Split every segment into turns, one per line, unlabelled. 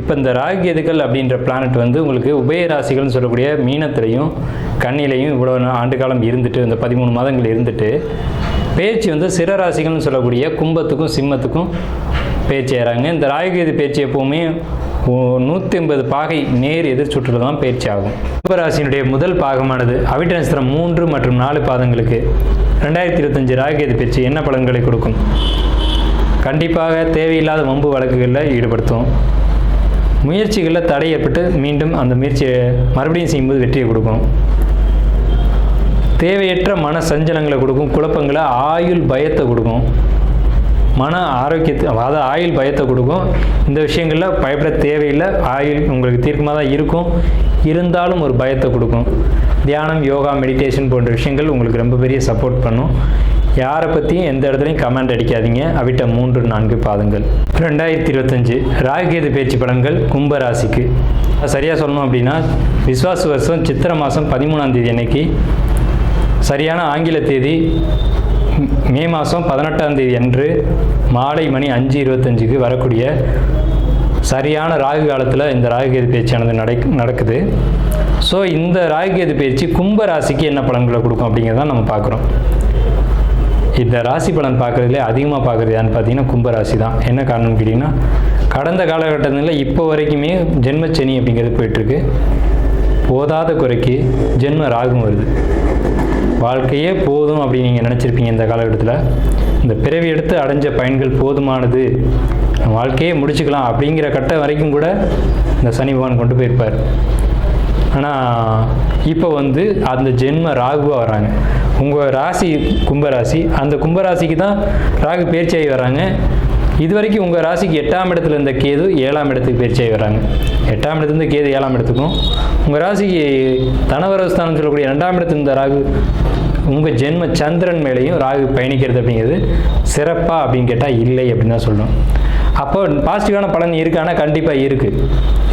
இப்போ இந்த ராகு அப்படின்ற பிளானட் வந்து உங்களுக்கு உபய ராசிகள்னு சொல்லக்கூடிய மீனத்திலையும் கண்ணிலையும் இவ்வளோ ஆண்டு காலம் இருந்துட்டு இந்த பதிமூணு மாதங்கள் இருந்துட்டு பேச்சு வந்து சிற ராசிகள்னு சொல்லக்கூடிய கும்பத்துக்கும் சிம்மத்துக்கும் பேச்சு ஏறாங்க. இந்த ராகுகேது பேச்சு எப்போவுமே நூற்றி ஐம்பது பாகை நேர் எதிர் சுற்றுல தான் பேச்சு ஆகும். கும்பராசியினுடைய முதல் பாகமானது அவிட்ட நட்சத்திரம் மூன்று மற்றும் நாலு பாதங்களுக்கு ரெண்டாயிரத்தி இருபத்தஞ்சு ராகுகேது பேச்சு என்ன பலன்களை கொடுக்கும்? கண்டிப்பாக தேவையில்லாத வம்பு வழக்குகளில் ஈடுபடுத்தும் முயற்சிகளில் தடை ஏற்பட்டு மீண்டும் அந்த முயற்சியை மறுபடியும் செய்யும்போது வெற்றியை கொடுக்கும் தேவையற்ற மன சஞ்சலங்களை கொடுக்கும் குழப்பங்களை ஆயுள் பயத்தை கொடுக்கும். மன ஆரோக்கியத்தை அதாவது ஆயுள் பயத்தை கொடுக்கும். இந்த விஷயங்களில் பயப்பட தேவையில்லை. ஆயுள் உங்களுக்கு தீர்க்கமாக தான் இருக்கும். இருந்தாலும் ஒரு பயத்தை கொடுக்கும். தியானம் யோகா மெடிடேஷன் போன்ற விஷயங்கள் உங்களுக்கு ரொம்ப பெரிய சப்போர்ட் பண்ணும். யாரை பற்றியும் எந்த இடத்துலையும் கமெண்ட் அடிக்காதீங்க. அவிட்ட மூன்று நான்கு பாதங்கள். ரெண்டாயிரத்தி இருபத்தஞ்சு ராகுகேது பேச்சு பலன்கள் கும்ப ராசிக்கு. சரியாக சொல்லணும் அப்படின்னா விஸ்வாச வருஷம் சித்திரை மாதம் பதிமூணாம் தேதி அன்னைக்கு சரியான ஆங்கில தேதி மே மாதம் பதினெட்டாம் தேதி அன்று மாலை மணி அஞ்சு இருபத்தஞ்சுக்கு வரக்கூடிய சரியான ராகு காலத்தில் இந்த ராகுகேது பேச்சானது நடை நடக்குது. ஸோ இந்த ராகுகேது பேச்சு கும்ப ராசிக்கு என்ன பலன்களை கொடுக்கும் அப்படிங்கிறத நம்ம பார்க்குறோம். இந்த ராசி பலன் பார்க்குறதுல அதிகமாக பார்க்குறது பார்த்தீங்கன்னா கும்ப ராசி தான். என்ன காரணம்னு கேட்டிங்கன்னா கடந்த காலகட்டத்தில் இப்போ வரைக்குமே ஜென்மச்சனி அப்படிங்கிறது போயிட்டுருக்கு. போதாத குறைக்கு ஜென்ம ராகும் வருது. வாழ்க்கையே போதும் அப்படின்னு நீங்கள் நினச்சிருப்பீங்க இந்த காலகட்டத்தில். இந்த பிறவி எடுத்து அடைஞ்ச பயன்கள் போதுமானது. வாழ்க்கையே முடிச்சுக்கலாம் அப்படிங்கிற கட்டம் வரைக்கும் கூட இந்த சனி பகவான் கொண்டு போயிருப்பார். ஆனால் இப்போ வந்து அந்த ஜென்ம ராகுவாக வராங்க. உங்கள் ராசி கும்பராசி அந்த கும்பராசிக்கு தான் ராகு பேர்ச்சியாகி வராங்க. இது வரைக்கும் உங்கள் ராசிக்கு எட்டாம் இடத்துல இருந்த கேது ஏழாம் இடத்துக்கு பேர்ச்சியாகி வராங்க. எட்டாம் இடத்துலேருந்து கேது ஏழாம் இடத்துக்கும். உங்கள் ராசிக்கு தனவரஸ்தானம் சொல்லக்கூடிய ரெண்டாம் இடத்துல இருந்த ராகு உங்கள் ஜென்ம சந்திரன் மேலேயும் ராகு பயணிக்கிறது அப்படிங்கிறது சிறப்பாக அப்படின்னு கேட்டால் இல்லை அப்படின்னு தான் சொல்லணும் அப்போ பாசிட்டிவான பலன் இருக்கானா கண்டிப்பாக இருக்குது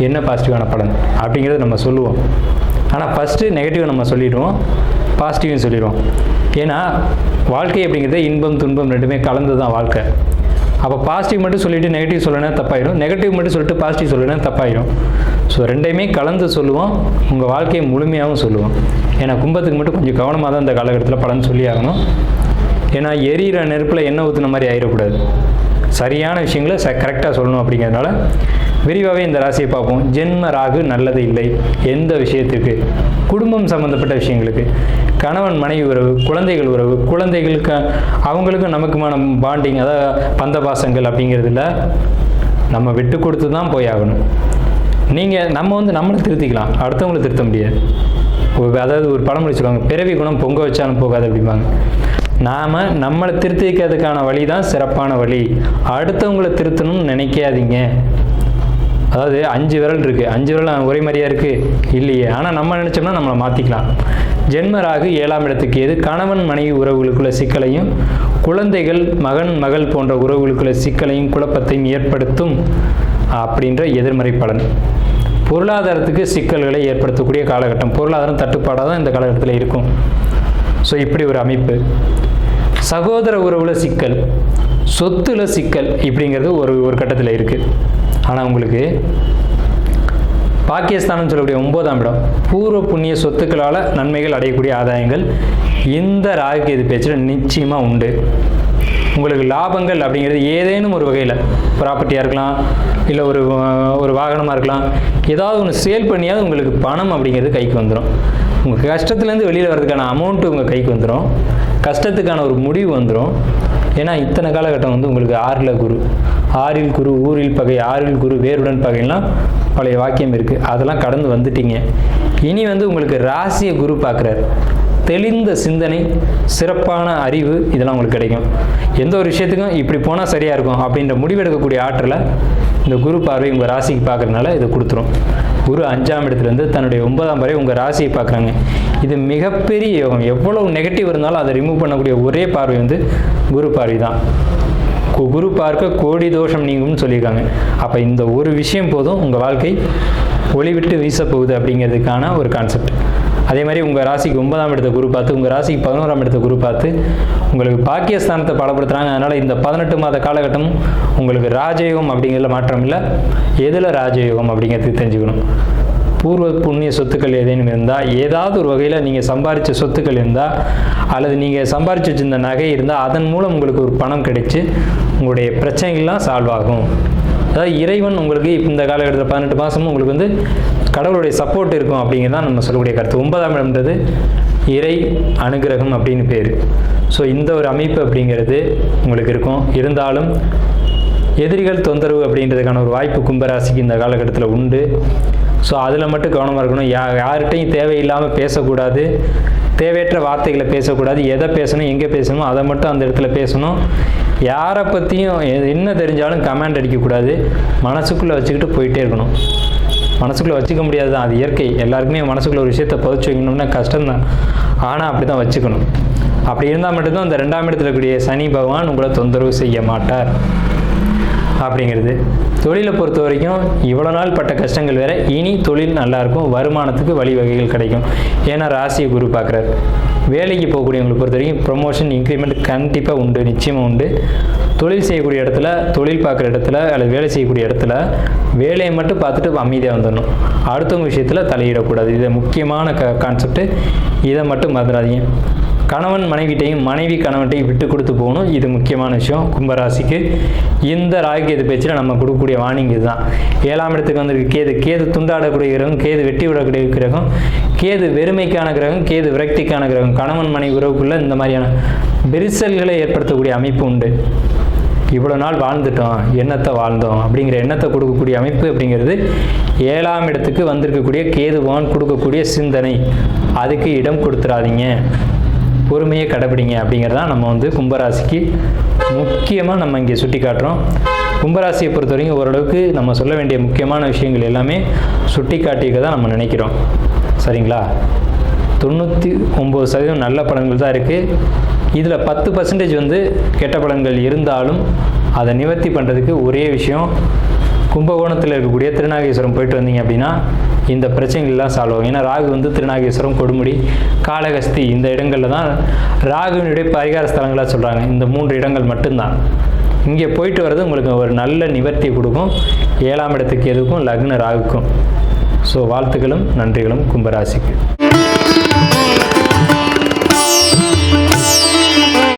என்ன பாசிட்டிவான பலன்? அப்படிங்கிறத நம்ம சொல்லுவோம். ஆனால் ஃபஸ்ட்டு நெகட்டிவ் நம்ம சொல்லிடுவோம் பாசிட்டிவும் சொல்லிடுவோம். ஏன்னா வாழ்க்கை அப்படிங்கிறது இன்பம் துன்பம் ரெண்டுமே கலந்து தான் வாழ்க்கை. அப்போ பாசிட்டிவ் மட்டும் சொல்லிட்டு நெகட்டிவ் சொல்லணும் தப்பாயிடும். நெகட்டிவ் மட்டும் சொல்லிட்டு பாசிட்டிவ் சொல்லணும் தப்பாயிடும். ஸோ ரெண்டையுமே கலந்து சொல்லுவோம். உங்கள் வாழ்க்கையை முழுமையாகவும் சொல்லுவோம். ஏன்னா கும்பத்துக்கு மட்டும் கொஞ்சம் கவனமாக தான் இந்த காலகட்டத்தில் பலன் சொல்லி ஆகணும் ஏன்னா எரியிற நெருப்பில் எண்ணெய் ஊற்றுன மாதிரி ஆயிடக்கூடாது. சரியான விஷயங்களை ச கரெக்டாக சொல்லணும் அப்படிங்கிறதுனால விரிவாகவே இந்த ராசியை பார்ப்போம். ஜென்ம ராகு நல்லது இல்லை. எந்த விஷயத்துக்கு குடும்பம் சம்மந்தப்பட்ட விஷயங்களுக்கு. கணவன் மனைவி உறவு குழந்தைகள் உறவு குழந்தைகளுக்கு அவங்களுக்கும் நமக்குமான பாண்டிங் அதாவது பந்த பாசங்கள் அப்படிங்கிறதுல நம்ம விட்டு கொடுத்து தான் போய் ஆகணும். நீங்கள் நம்ம வந்து நம்மளை திருத்திக்கலாம். அடுத்தவங்களை திருத்த முடியாது. அதாவது ஒரு பழமொழி சொல்லுவாங்க பிறவி குணம் பொங்க வச்சாலும் போகாது அப்படிம்பாங்க. நாம் நம்மளை திருத்திக்கிறதுக்கான வழி தான் சிறப்பான வழி. அடுத்தவங்களை திருத்தணும்னு நினைக்காதீங்க. அதாவது அஞ்சு விரல் இருக்குது அஞ்சு விரல் ஒரே மாதிரியாக இருக்குது இல்லையே. ஆனால் நம்ம நினச்சோம்னா நம்மளை மாற்றிக்கலாம் ஜென்மராகு ஏழாம் இடத்துக்கு எது? கணவன் மனைவி உறவுகளுக்குள்ள சிக்கலையும் குழந்தைகள் மகன் மகள் போன்ற உறவுகளுக்குள்ள சிக்கலையும் குழப்பத்தையும் ஏற்படுத்தும் அப்படின்ற எதிர்மறை பலன். பொருளாதாரத்துக்கு சிக்கல்களை ஏற்படுத்தக்கூடிய காலகட்டம். பொருளாதாரம் தட்டுப்பாடாக தான் இந்த காலகட்டத்தில் இருக்கும். ஸோ இப்படி ஒரு அமைப்பு. சகோதர உறவுல சிக்கல் சொத்துல சிக்கல் இப்படிங்கிறது ஒரு ஒரு கட்டத்தில் இருக்குது ஆனால் உங்களுக்கு பாகிஸ்தான்னு சொல்லக்கூடிய ஒன்பதாம் இடம் பூர்வ புண்ணிய சொத்துக்களால் நன்மைகள் அடையக்கூடிய ஆதாயங்கள். இந்த ராகுகேது பேச்சில் நிச்சயமாக உண்டு. உங்களுக்கு லாபங்கள் அப்படிங்கிறது ஏதேனும் ஒரு வகையில். ப்ராப்பர்ட்டியாக இருக்கலாம் இல்லை ஒரு ஒரு வாகனமாக இருக்கலாம். ஏதாவது ஒன்று சேல் பண்ணியாவது உங்களுக்கு பணம் அப்படிங்கிறது கைக்கு வந்துடும் உங்கள் கஷ்டத்துலேருந்து வெளியில் வர்றதுக்கான அமௌண்ட்டு உங்கள் கைக்கு வந்துடும் கஷ்டத்துக்கான ஒரு முடிவு வந்துடும் ஏன்னா இத்தனை காலகட்டம் வந்து உங்களுக்கு ஆறில் குரு. ஆறில் குரு ஊரில் பகை ஆறில் குரு வேருடன் பகைலாம் பழைய வாக்கியம் இருக்குது அதெல்லாம் கடந்து வந்துட்டீங்க. இனி வந்து உங்களுக்கு ராசியை குரு பார்க்குறாரு. தெளிந்த சிந்தனை சிறப்பான அறிவு இதெல்லாம் உங்களுக்கு கிடைக்கும். எந்த ஒரு விஷயத்துக்கும் இப்படி போனால் சரியாக இருக்கும் அப்படின்ற முடிவெடுக்கக்கூடிய ஆற்றலை இந்த குரு பார்வை உங்கள் ராசிக்கு பார்க்குறதுனால இதை கொடுத்துரும். குரு அஞ்சாம் இடத்துலேருந்து தன்னுடைய ஒன்பதாம் வரை உங்கள் ராசியை பார்க்குறாங்க. இது மிகப்பெரிய யோகம். எவ்வளவு நெகட்டிவ் இருந்தாலும் அதை ரிமூவ் பண்ணக்கூடிய ஒரே பார்வை வந்து குரு பார்வை தான். கு- குரு பார்க்க கோடி தோஷம் நீங்கும்னு சொல்லியிருக்காங்க. அப்போ இந்த ஒரு விஷயம் போதும் உங்கள் வாழ்க்கை ஒளிவிட்டு வீசப்போகுது அப்படிங்கிறதுக்கான ஒரு கான்செப்ட் அதே மாதிரி உங்கள் ராசிக்கு ஒன்பதாம் இடத்த குரு பார்த்து உங்கள் ராசிக்கு பதினோராம் இடத்த குரு பார்த்து உங்களுக்கு பாக்கியஸ்தானத்தை பலப்படுத்துகிறாங்க அதனால் இந்த பதினெட்டு மாத காலகட்டம் உங்களுக்கு ராஜயோகம் அப்படிங்கிறதுல மாற்றம் இல்லை. எதில் ராஜயோகம் அப்படிங்கிறது தெரிஞ்சுக்கணும். பூர்வ புண்ணிய சொத்துக்கள் ஏதேனும் இருந்தால் ஏதாவது ஒரு வகையில் நீங்கள் சம்பாரித்த சொத்துக்கள் இருந்தால் அல்லது நீங்கள் சம்பாதிச்சு வச்சிருந்த நகை இருந்தால் அதன் மூலம் உங்களுக்கு ஒரு பணம் கிடைச்சி உங்களுடைய பிரச்சனைகள்லாம் சால்வ் ஆகும். அதாவது இறைவன் உங்களுக்கு இந்த காலகட்டத்தில் பதினெட்டு மாதமும் உங்களுக்கு வந்து கடவுளுடைய சப்போர்ட் இருக்கும் அப்படிங்கிறது தான் நம்ம சொல்லக்கூடிய கருத்து. ஒன்பதாம் இடம்ன்றது இறை அனுகிரகம் அப்படின்னு பேர். ஸோ இந்த ஒரு அமைப்பு அப்படிங்கிறது உங்களுக்கு இருக்கும். இருந்தாலும் எதிரிகள் தொந்தரவு அப்படின்றதுக்கான ஒரு வாய்ப்பு கும்பராசிக்கு இந்த காலகட்டத்தில் உண்டு. ஸோ அதில் மட்டும் கவனமாக இருக்கணும். யா யார்கிட்டையும் தேவையில்லாமல் பேசக்கூடாது. தேவையற்ற வார்த்தைகளை பேசக்கூடாது. எதை பேசணும் எங்கே பேசணுமோ அதை மட்டும் அந்த இடத்துல பேசணும். யாரை பற்றியும் என்ன தெரிஞ்சாலும் கமெண்ட் அடிக்கக்கூடாது. மனசுக்குள்ளே வச்சுக்கிட்டு போயிட்டே இருக்கணும். மனசுக்குள்ளே வச்சுக்க முடியாது தான் அது இயற்கை. எல்லாருக்குமே மனசுக்குள்ள ஒரு விஷயத்தை பதிச்சு வைக்கணும்னா கஷ்டம்தான். ஆனால் அப்படி தான் வச்சுக்கணும். அப்படி இருந்தால் மட்டும்தான் அந்த ரெண்டாம் இடத்துல இருக்கக்கூடிய சனி பகவான் உங்களை தொந்தரவு செய்ய மாட்டார். அப்படிங்கிறது. தொழிலை பொறுத்த வரைக்கும் இவ்வளோ நாள் பட்ட கஷ்டங்கள் வேற. இனி தொழில் நல்லாயிருக்கும் வருமானத்துக்கு வழிவகைகள் கிடைக்கும். ஏன்னா ராசியை குரு பார்க்குறாரு. வேலைக்கு போகக்கூடியவங்களை பொறுத்த வரைக்கும் ப்ரொமோஷன் இன்க்ரிமெண்ட் கண்டிப்பாக உண்டு நிச்சயமாக உண்டு. தொழில் செய்யக்கூடிய இடத்துல தொழில் பார்க்குற இடத்துல அல்லது வேலை செய்யக்கூடிய இடத்துல வேலையை மட்டும் பார்த்துட்டு அமைதியாக வந்துடணும். அடுத்தவங்க விஷயத்தில் தலையிடக்கூடாது. இது முக்கியமான க கான்செப்ட் இதை மட்டும் மறந்துடாதீங்க. கணவன் மனைவிட்டையும் மனைவி கணவன்ட்டையும் விட்டு கொடுத்து போகணும். இது முக்கியமான விஷயம். கும்பராசிக்கு இந்த ராகியது பேச்சில் நம்ம கொடுக்கக்கூடிய வார்னிங் இதுதான். ஏழாம் இடத்துக்கு வந்திருக்கு. கேது கேது துண்டாடக்கூடிய கிரகம் கேது வெட்டி விடக்கூடிய கிரகம் கேது வெறுமைக்கான கிரகம் கேது விரக்திக்கான கிரகம். கணவன் மனைவி உறவுக்குள்ள இந்த மாதிரியான விரிசல்களை ஏற்படுத்தக்கூடிய அமைப்பு உண்டு. இவ்வளோ நாள் வாழ்ந்துட்டோம். எண்ணத்தை வாழ்ந்தோம்? அப்படிங்கிற எண்ணத்தை கொடுக்கக்கூடிய அமைப்பு அப்படிங்கிறது ஏழாம் இடத்துக்கு வந்திருக்கக்கூடிய கேதுவான் கொடுக்கக்கூடிய சிந்தனை. அதுக்கு இடம் கொடுத்துறாதீங்க. பொறுமையை கடைபிடிங்க அப்படிங்கிறதான் நம்ம வந்து கும்பராசிக்கு முக்கியமாக நம்ம இங்கே சுட்டி காட்டுறோம். கும்பராசியை பொறுத்த வரைக்கும் ஓரளவுக்கு நம்ம சொல்ல வேண்டிய முக்கியமான விஷயங்கள் எல்லாமே சுட்டி காட்டியிருக்க தான் நம்ம நினைக்கிறோம். சரிங்களா? தொண்ணூற்றி ஒம்பது சதவீதம் நல்ல படங்கள் தான் இருக்குது இதில் பத்து பர்சன்டேஜ் வந்து கெட்ட படங்கள் இருந்தாலும் அதை நிவர்த்தி பண்ணுறதுக்கு ஒரே விஷயம் கும்பகோணத்தில் இருக்கக்கூடிய திருநாகேஸ்வரம் போயிட்டு வந்தீங்க அப்படின்னா இந்த பிரச்சனைகள்லாம் சால்வ் ஆகும். ஏன்னா ராகு வந்து திருநாகேஸ்வரம் கொடுமுடி காளகஸ்தி இந்த இடங்களில் தான் ராகுவினுடைய பரிகார ஸ்தலங்களாக சொல்கிறாங்க இந்த மூன்று இடங்கள் மட்டும்தான். இங்கே போயிட்டு வர்றது உங்களுக்கு ஒரு நல்ல நிவர்த்தி கொடுக்கும். ஏழாம் இடத்துக்கு எதுக்கும்? லக்ன ராகுக்கும். ஸோ வாழ்த்துக்களும் நன்றிகளும் கும்பராசிக்கு.